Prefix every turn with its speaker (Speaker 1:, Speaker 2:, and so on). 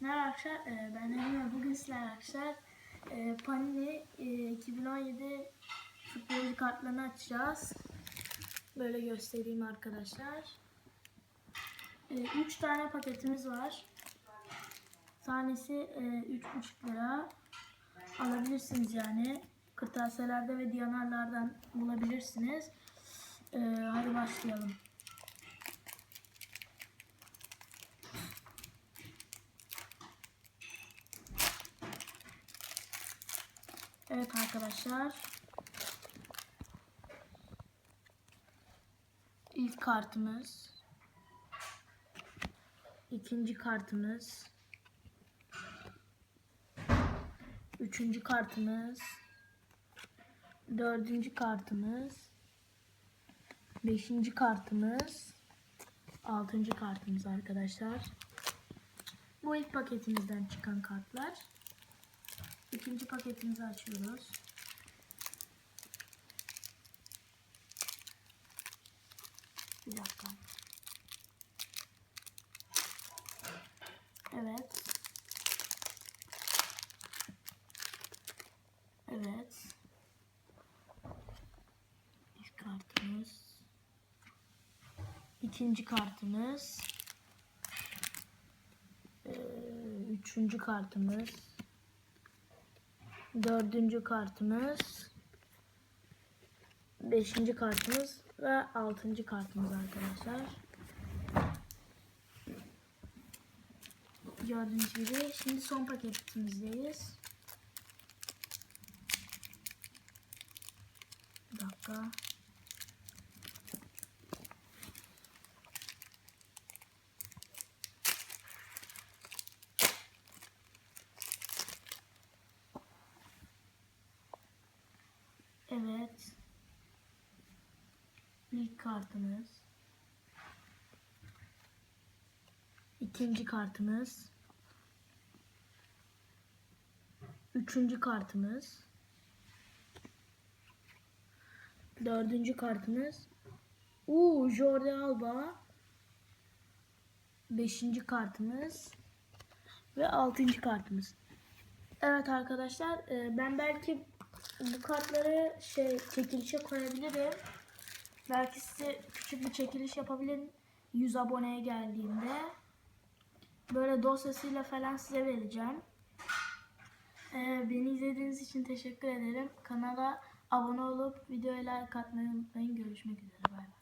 Speaker 1: Merhaba arkadaşlar, e, ben Emre. Bugün sizlerle arkadaşlar e, Panini e, 2017 futbolcu kartlarını açacağız. Böyle göstereyim arkadaşlar. 3 tane paketimiz var. Tanesi e, 3,5 lira. Alabilirsiniz yani. Kırtasiyelerden ve diyanarlardan bulabilirsiniz. E, hadi başlayalım. Evet arkadaşlar. İlk kartımız. ikinci kartımız. Üçüncü kartımız. Dördüncü kartımız. Beşinci kartımız. Altıncı kartımız arkadaşlar. Bu ilk paketimizden çıkan kartlar. İkinci paketimizi açıyoruz. Bir dakika. Evet. Evet. İlk kartımız. İkinci kartımız. Ee, üçüncü kartımız. Dördüncü kartımız. Beşinci kartımız ve altıncı kartımız arkadaşlar. Gördüğünüz gibi şimdi son paketimizdeyiz. Bir dakika. Evet. İlk kartımız. İkinci kartımız. Üçüncü kartımız. Dördüncü kartımız. Uuu Jordi Alba. Beşinci kartımız. Ve altıncı kartımız. Evet arkadaşlar e, ben belki bu kartları şey çekilişe koyabilirim. Belki size küçük bir çekiliş yapabilirim 100 aboneye geldiğimde. Böyle dosyasıyla falan size vereceğim. Ee, beni izlediğiniz için teşekkür ederim. Kanala abone olup videoya like atmayı unutmayın. Görüşmek üzere. Bay bay.